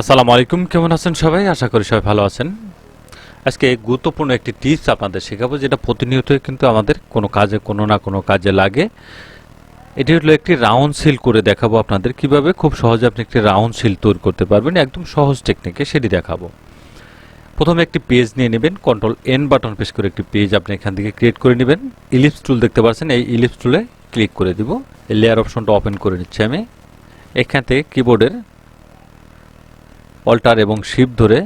আসসালামু আলাইকুম, কেমন আছেন সবাই? আশা করি সবাই ভালো আছেন। আজকে গুরুত্বপূর্ণ একটি টিপস আপনাদের শেখাবো, যেটা প্রতিনিয়তই কিন্তু আমাদের কোনো কাজে, কোনো না কোনো কাজে লাগে। এটি হলো একটি রাউন্ড সিল করে দেখাবো আপনাদের কীভাবে। খুব সহজে আপনি একটি রাউন্ড সিল তৈরি করতে পারবেন, একদম সহজ টেকনিকে সেটি দেখাবো। প্রথমে একটি পেজ নিয়ে নেবেন, কন্ট্রোল এন বাটন প্রেস করে একটি পেজ আপনি এখান থেকে ক্রিয়েট করে নেবেন। ইলিপস টুল দেখতে পাচ্ছেন, এই ইলিপস টুলে ক্লিক করে দিব। লেয়ার অপশনটা ওপেন করে নিচ্ছি আমি। এখান থেকে কিবোর্ডের অল্টার এবং শিপ ধরে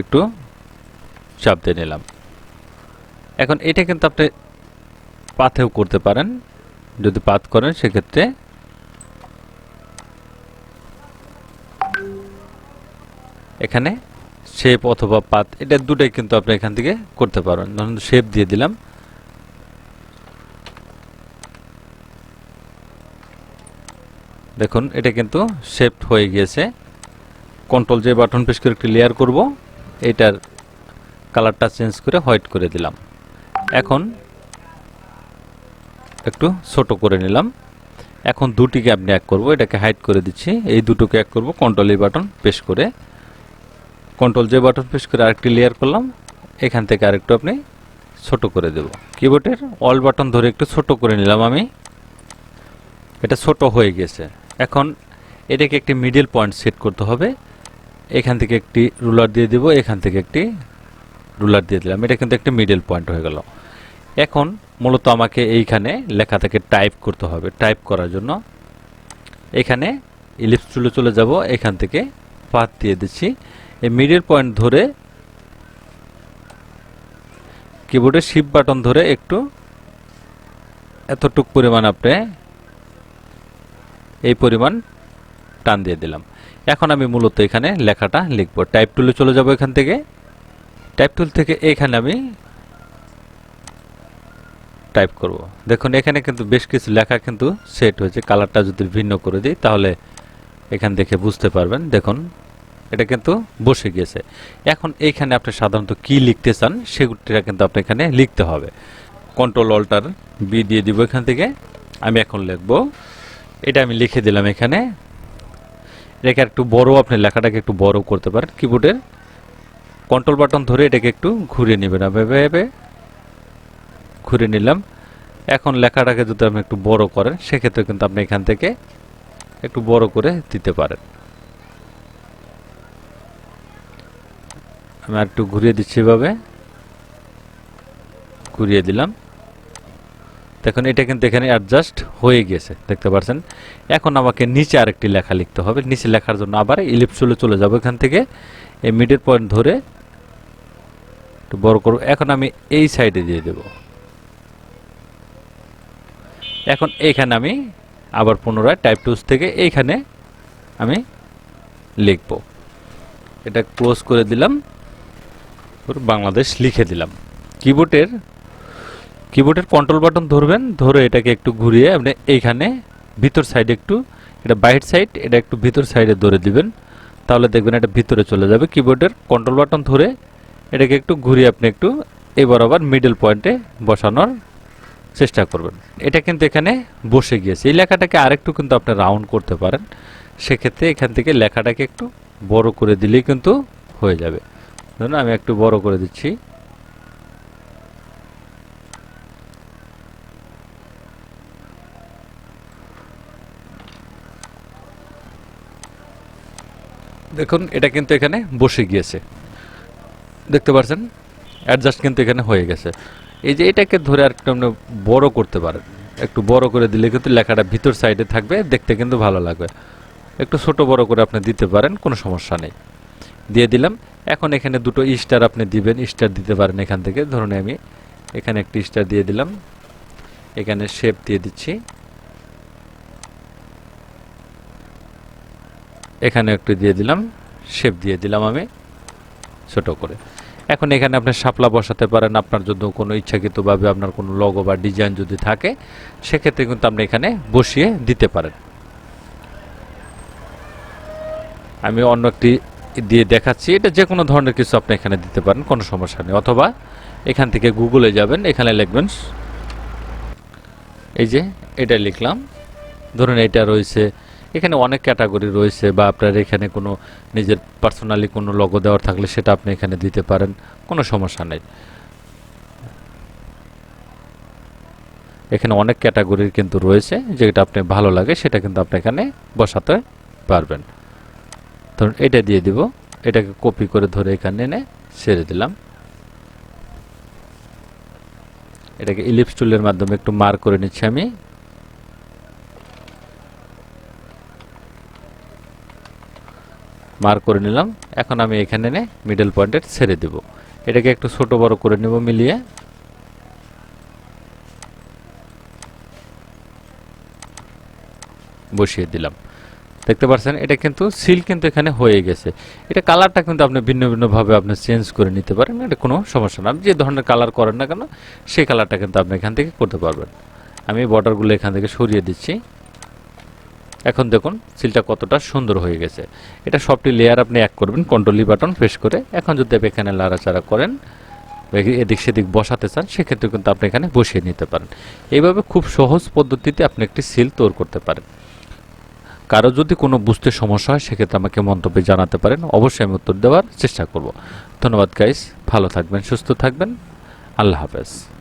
একটু চাপ দিয়ে নিলাম। এখন এটা কিন্তু আপনি পাথেও করতে পারেন। যদি পাত করেন, সেক্ষেত্রে এখানে শেপ অথবা পাত এটা দুটাই কিন্তু আপনি এখান থেকে করতে পারেন। ধরুন শেপ দিয়ে দিলাম। দেখুন, এটা কিন্তু শেপড হয়ে গিয়েছে। কন্ট্রোল যে বাটন প্রেস করে একটি লেয়ার করব। এটার কালারটা চেঞ্জ করে হোয়াইট করে দিলাম। এখন একটু ছোট করে নিলাম। এখন দুটিকে আপনি এক করব, এটাকে হাইড করে দিচ্ছি। এই দুটোকে এক করব কন্ট্রোল এই বাটন প্রেস করে। কন্ট্রোল যে বাটন প্রেস করে আরেকটি লেয়ার করলাম। এখান থেকে আরেকটু আপনি ছোট করে দেব। কিবোর্ডের অল বাটন ধরে একটু ছোট করে নিলাম আমি। এটা ছোট হয়ে গেছে। এখন এটাকে একটি মিডিল পয়েন্ট সেট করতে হবে। এখান থেকে একটি রুলার দিয়ে দিব, এখান থেকে একটি রুলার দিয়ে দিলাম। এটা কিন্তু একটি মিডল পয়েন্ট হয়ে গেল। এখন মূলত আমাকে এইখানে লেখা থেকে টাইপ করতে হবে। টাইপ করার জন্য এখানে ইলিপস চুলে চলে যাব। এখান থেকে পাত দিয়ে দিচ্ছি। এই মিডল পয়েন্ট ধরে কিবোর্ডের শিপ বাটন ধরে একটু এতটুক পরিমাণ আপনি এই পরিমাণ টান দিয়ে দিলাম। এখন আমি মূলত এখানে লেখাটা লিখব। টাইপ টুলে চলে যাব এখান থেকে। টাইপ টুল থেকে এখানে আমি টাইপ করব। দেখুন, এখানে কিন্তু বেশ কিছু লেখা কিন্তু সেট হয়েছে। কালারটা যদি ভিন্ন করে দিই, তাহলে এখান থেকে বুঝতে পারবেন। দেখুন, এটা কিন্তু বসে গিয়েছে। এখন এইখানে আপনি সাধারণত কি লিখতে চান সেগুলিটা কিন্তু আপনি এখানে লিখতে হবে। কন্ট্রোল অল্টার বি দিয়ে দিব এখান থেকে। আমি এখন লিখব। এটা আমি লিখে দিলাম এখানে। এটাকে একটু বড়, আপনি লেখাটাকে একটু বড় করতে পারেন। কিবোর্ডের কন্ট্রোল বাটন ধরে এটাকে একটু ঘুরিয়ে নেবেন। ভেবে ভেবে ঘুরে নিলাম। এখন লেখাটাকে যদি আপনি একটু বড় করেন, সেক্ষেত্রে কিন্তু আপনি এখান থেকে একটু বড় করে দিতে পারেন। আমি একটু ঘুরিয়ে দিচ্ছি এভাবে। ঘুরিয়ে দিলাম। দেখুন এটা কিন্তু এখানে অ্যাডজাস্ট হয়ে গেছে, দেখতে পাচ্ছেন এখন আমাকে নিচে আরেকটি লেখা লিখতে হবে, নিচে লেখার জন্য আবার ইলিপসুলে চলে যাব, এখান থেকে এই মিডল পয়েন্ট ধরে একটু বড় করব, এখন আমি এই সাইডে দিয়ে দেব। এখন এইখানে আমি আবার পুনরায় টাইপ টুলস থেকে এইখানে আমি লিখব। এটা ক্লোজ করে দিলাম, বাংলাদেশ লিখে দিলাম। কিবোর্ডের কিবোর্ডের কন্ট্রোল বাটন ধরবেন, ধরে এটাকে একটু ঘুরিয়ে আপনি এইখানে ভিতর সাইডে একটু, এটা বাইট সাইড এটা একটু ভিতর সাইডে ধরে দিবেন। তাহলে দেখবেন এটা ভিতরে চলে যাবে কিবোর্ডের কন্ট্রোল বাটন ধরে। এটাকে একটু ঘুরিয়ে আপনি একটু এই বরাবর মিডল পয়েন্টে বসানোর চেষ্টা করবেন। এটা কিন্তু এখানে বসে গিয়েছে। এই লেখাটাকে আরেকটু কিন্তু আপনি রাউন্ড করতে পারেন। সেক্ষেত্রে এখান থেকে লেখাটাকে একটু বড় করে দিলেই কিন্তু হয়ে যাবে। ধরুন আমি একটু বড় করে দিচ্ছি। দেখুন, এটা কিন্তু এখানে বসে গিয়েছে। দেখতে পাচ্ছেন অ্যাডজাস্ট কিন্তু এখানে হয়ে গেছে। এই যে এটাকে ধরে আর একটু আপনি বড় করতে পারেন। একটু বড় করে দিলে কিন্তু লেখাটা ভিতর সাইডে থাকবে, দেখতে কিন্তু ভালো লাগবে। একটু ছোট বড় করে আপনি দিতে পারেন, কোনো সমস্যা নেই। দিয়ে দিলাম। এখন এখানে দুটো স্টার আপনি দিবেন, স্টার দিতে পারেন এখান থেকে। ধরুন আমি এখানে একটি স্টার দিয়ে দিলাম। এখানে শেপ দিয়ে দিচ্ছি। এখানে একটু দিয়ে দিলাম শেপ দিয়ে দিলাম আমি, ছোট করে। এখন এখানে আপনি শাপলা বসাতে পারেন, আপনার যদি কোনো ইচ্ছাকৃতভাবে আপনার কোনো লগো বা ডিজাইন যদি থাকে, সেক্ষেত্রে কিন্তু আপনি এখানে বসিয়ে দিতে পারেন। আমি অন্য একটি দিয়ে দেখাচ্ছি, এটা যে কোনো ধরনের কিছু আপনি এখানে দিতে পারেন, কোনো সমস্যা নেই। অথবা এখান থেকে গুগলে যাবেন, এখানে লিখবেন, এই যে এটা লিখলাম। ধরুন এটা রয়েছে এখানে অনেক ক্যাটাগরি রয়েছে বা আপনার এখানে কোনো নিজের পার্সোনালি কোনো লগো দেওয়ার থাকলে সেটা আপনি এখানে দিতে পারেন, কোনো সমস্যা নেই। এখানে অনেক ক্যাটাগরির কিন্তু রয়েছে, যেটা আপনি ভালো লাগে, সেটা কিন্তু আপনি এখানে বসাতে পারবেন। ধরুন এটা দিয়ে দিব, এটাকে কপি করে ধরে এখানে এনে ছেড়ে দিলাম। এটাকে ইলিপস টুলের মাধ্যমে একটু মার করে নিচ্ছি আমি। মার করে নিলাম। এখন আমি এখানে এনে মিডল পয়েন্টে ছেড়ে দেব। এটাকে একটু ছোট বড় করে নেব মিলিয়ে। বসিয়ে দিলাম। দেখতে পাচ্ছেন, এটা কিন্তু সিল কিন্তু এখানে হয়ে গেছে। এটা কালারটা কিন্তু আপনি ভিন্ন ভিন্নভাবে আপনি চেঞ্জ করে নিতে পারেন, এটা কোনো সমস্যা না। আপনি যে ধরনের কালার করেন না কেন, সেই কালারটা কিন্তু আপনি এখান থেকে করতে পারবেন। আমি বর্ডারগুলো এখান থেকে সরিয়ে দিচ্ছি। এখন দেখুন, সিলটা কতটা সুন্দর হয়ে গেছে। এটা সবটি লেয়ার আপনি এক করবেন কন্ট্রোলি বাটন প্রেস করে। এখন যদি আপনি এখানে লাড়াচাড়া করেন, এদিক সেদিক বসাতে চান সেক্ষেত্রে কিন্তু আপনি এখানে বসিয়ে নিতে পারেন। এইভাবে খুব সহজ পদ্ধতিতে আপনি একটি সিল তৈরি করতে পারেন। কারও যদি কোনো বুঝতে সমস্যা হয়, সেক্ষেত্রে আমাকে মন্তব্যে জানাতে পারেন। অবশ্যই আমি উত্তর দেওয়ার চেষ্টা করব। ধন্যবাদ গাইস ভালো থাকবেন, সুস্থ থাকবেন। আল্লাহ হাফেজ।